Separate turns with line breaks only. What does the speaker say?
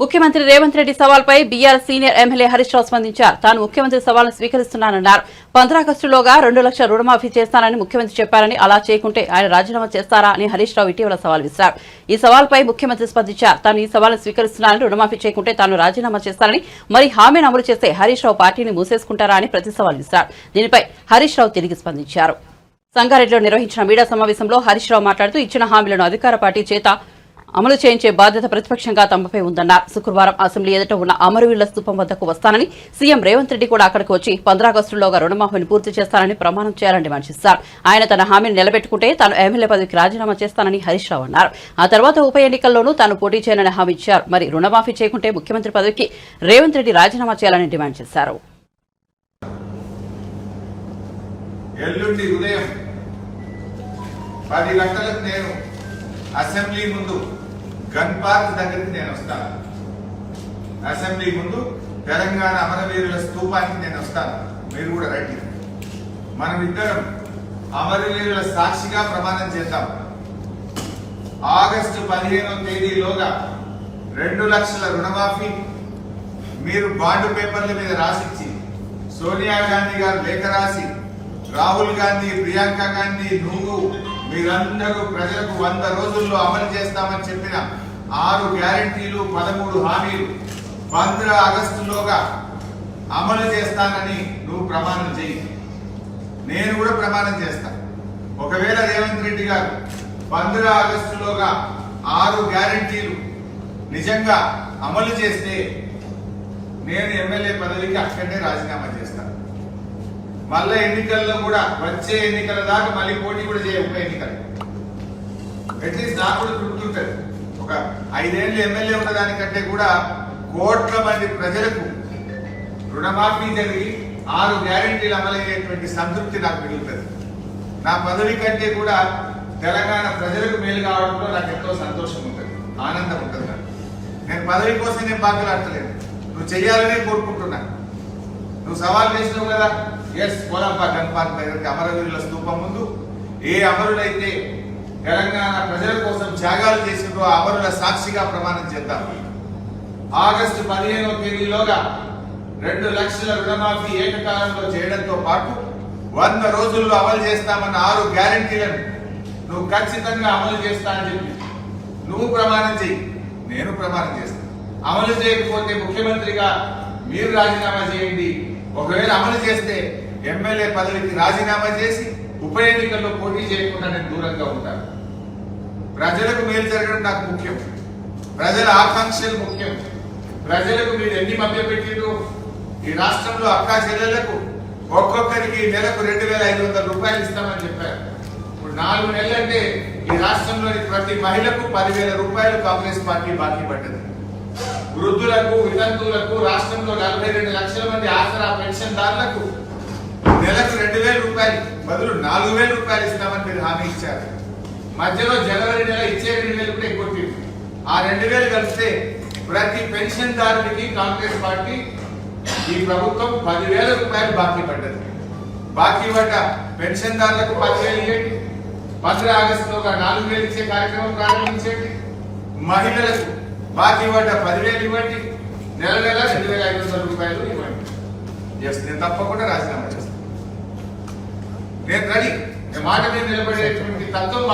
ముఖ్యమంత్రి Revanth Reddy సవాల్పై BR senior MLA Harish Rao స్పందించారు. తాను ముఖ్యమంత్రి సవాల్ను స్వీకరిస్తున్నానన్నారు. పంద్రాగస్టులోగా రెండు లక్షల రుణమాఫీ చేస్తానని ముఖ్యమంత్రి చెప్పారని అలా చేయకుంటే ఆయన రాజీనామా చేస్తారా అని హరీష్ రావు ఇటీవల సవాల్ విసిరారు. ఈ సవాల్పై ముఖ్యమంత్రి స్పందించారు. తాను ఈ సవాల్ను స్వీకరిస్తున్నానని రుణమాఫీ చేయకుంటే తాను రాజీనామా చేస్తానని మరి హామీని అమలు చేస్తే హరీష్ రావు పార్టీని మూసేసుకుంటారా అని ప్రతి సవాల్ విసిరారు. దీనిపై హరీష్ రావు తిరిగి స్పందించారు. సంగారెడ్డిలో నిర్వహించిన మీడియా సమావేశంలో హరీష్ రావు మాట్లాడుతూ ఇచ్చిన హామీలను అధికార పార్టీ చేత అమలు చేయించే బాధ్యత ప్రతిపక్షంగా తమపై ఉందన్నారు. శుక్రవారం అసెంబ్లీ ఎదుట ఉన్న అమరవీరుల స్థూపం వద్దకు వస్తానని సీఎం రేవంత్ రెడ్డి కూడా అక్కడికి వచ్చి పంద్రాగస్టులోగా రుణమాఫీని పూర్తి చేస్తానని ప్రమాణం చేయాలని డిమాండ్ చేశారు ఆయన తన హామీని నిలబెట్టుకుంటే తాను ఎమ్మెల్యే పదవికి రాజీనామా చేస్తానని హరీష్ రావు అన్నారు. ఆ తర్వాత ఉప ఎన్నికల్లోనూ తాను పోటీ చేయనని హామీ ఇచ్చారు. మరి రుణమాఫీ చేయకుంటే ముఖ్యమంత్రి పదవికి రేవంత్ రెడ్డి రాజీనామా చేయాలని డిమాండ్ చేశారు.
ఎల్లుండి ఉదయం పది గంటలకు నేను అసెంబ్లీ ముందు గన్ పార్క్ దగ్గరికి నేను వస్తాను. అసెంబ్లీ ముందు తెలంగాణ అమరవీరుల స్థూపానికి నేను వస్తాను. మీరు కూడా రండి మనం ఇద్దరం అమరవీరుల సాక్షిగా ప్రమాణం చేద్దాం. ఆగస్టు పదిహేనో తేదీలోగా రెండు లక్షల రుణమాఫీ మీరు బాండ్ పేపర్ల మీద రాసిచ్చి సోనియా గాంధీ గారు లేఖ రాసి రాహుల్ గాంధీ ప్రియాంక గాంధీ నువ్వు మీరందరూ ప్రజలకు వంద రోజుల్లో అమలు చేస్తామని చెప్పిన ఆరు గ్యారంటీలు పదమూడు హామీలు. పంద్ర ఆగస్టులోగా అమలు చేస్తానని నువ్వు ప్రమాణం చేయి నేను కూడా ప్రమాణం చేస్తా. ఒకవేళ రేవంత్ రెడ్డి గారు పంద్ర ఆగస్టులోగా ఆరు గ్యారంటీలు నిజంగా అమలు చేస్తే నేను ఎమ్మెల్యే పదవికి అక్కడనే రాజీనామా చేస్తాను మళ్ళా ఎన్నికల్లో కూడా వచ్చే ఎన్నికల దాకా మళ్ళీ పోటీ కూడా చేయ ఉప ఎన్నికలు. అట్లీస్ట్ నాకు కూడా గుర్తుంటుంది. ఐదేళ్ళు ఎమ్మెల్యే ఉన్నదానికంటే కూడా కోట్ల మంది ప్రజలకు రుణమాఫీ జరిగి ఆరు గ్యారెంటీలు అమలయ్యేటువంటి సంతృప్తి నాకు మిగులుతుంది. నా పదవి కంటే కూడా తెలంగాణ ప్రజలకు మేలు కావడంలో నాకు ఎంతో సంతోషం ఉంటుంది ఆనందం ఉంటుంది నాకు. నేను పదవి కోసం నేను బాధలాడతలేదు నువ్వు చెయ్యాలనే కోరుకుంటున్నా. నువ్వు సవాల్ చేసినావు కదా? ఎస్ కోలాంబా గన్ పార్క్ అమరవీరుల స్తూపం ముందు. ఏ అమరులైతే తెలంగాణ ప్రజల కోసం త్యాగాలు చేసినట్టు అమరుల సాక్షిగా ప్రమాణం చేద్దాం. ఆగస్టు పదిహేనో తేదీలోగా రెండు లక్షల రుణమాఫీ ఏకకాలంలో చేయడంతో పాటు వంద రోజుల్లో అమలు చేస్తామన్న ఆరు గ్యారంటీలను నువ్వు ఖచ్చితంగా అమలు చేస్తా అని చెప్పి నువ్వు ప్రమాణం చెయ్యి నేను ప్రమాణం చేస్తాను అమలు చేయకపోతే ముఖ్యమంత్రిగా మీరు రాజీనామా చేయండి. ఒకవేళ అమలు చేస్తే ఎమ్మెల్యే పదవికి రాజీనామా చేసి ఉప ఎన్నికల్లో పోటీ చేయకుండా నేను దూరంగా ఉంటాను ప్రజలకు మేలు జరగడం నాకు ముఖ్యం. ప్రజల ఆకాంక్షలు ముఖ్యం. ప్రజలకు మీరు ఎన్ని మభ్య పెట్టిండ్రు ఈ రాష్ట్రంలో అక్కా చెల్లెలకు ఒక్కొక్కరికి నెలకు రెండు వేల ఐదు వందల రూపాయలు ఇస్తామని చెప్పారు. ఇప్పుడు నాలుగు నెలలంటే ఈ రాష్ట్రంలోని ప్రతి మహిళకు పదివేల రూపాయలు కాంగ్రెస్ పార్టీ బాకీ పడ్డది. వృద్ధులకు వితంతువులకు రాష్ట్రంలో నలభై రెండు లక్షల మంది ఆసరా పెన్షన్దారులకు నెలకు రెండు వేల రూపాయలు బదులు నాలుగు వేల రూపాయలు ఇస్తామని మీరు హామీ ఇచ్చారు. మధ్యలో జనవరి నెల ఇచ్చే రెండు వేలు కూడా ఎక్కువ ఆ రెండు వేలు కలిస్తే ప్రతి పెన్షన్దారునికి కాంగ్రెస్ పార్టీ ఈ ప్రభుత్వం పదివేల రూపాయలు బాకీ పడ్డది. బాకీ పడ్డ పెన్షన్దారులకు పదివేలు ఇవ్వండి పంద్ర ఆగస్టులో ఒక నాలుగు వేలు ఇచ్చే కార్యక్రమం ప్రారంభించండి. మహిళలకు బాకీ పడ్డ పదివేలు ఇవ్వండి. నెల నెల రెండు వేల ఐదు వందల రూపాయలు ఇవ్వండి. ఎస్ నేను తప్పకుండా రాజీనామా నేను రెడీ. మాట మీద నిలబడేటువంటి తత్వం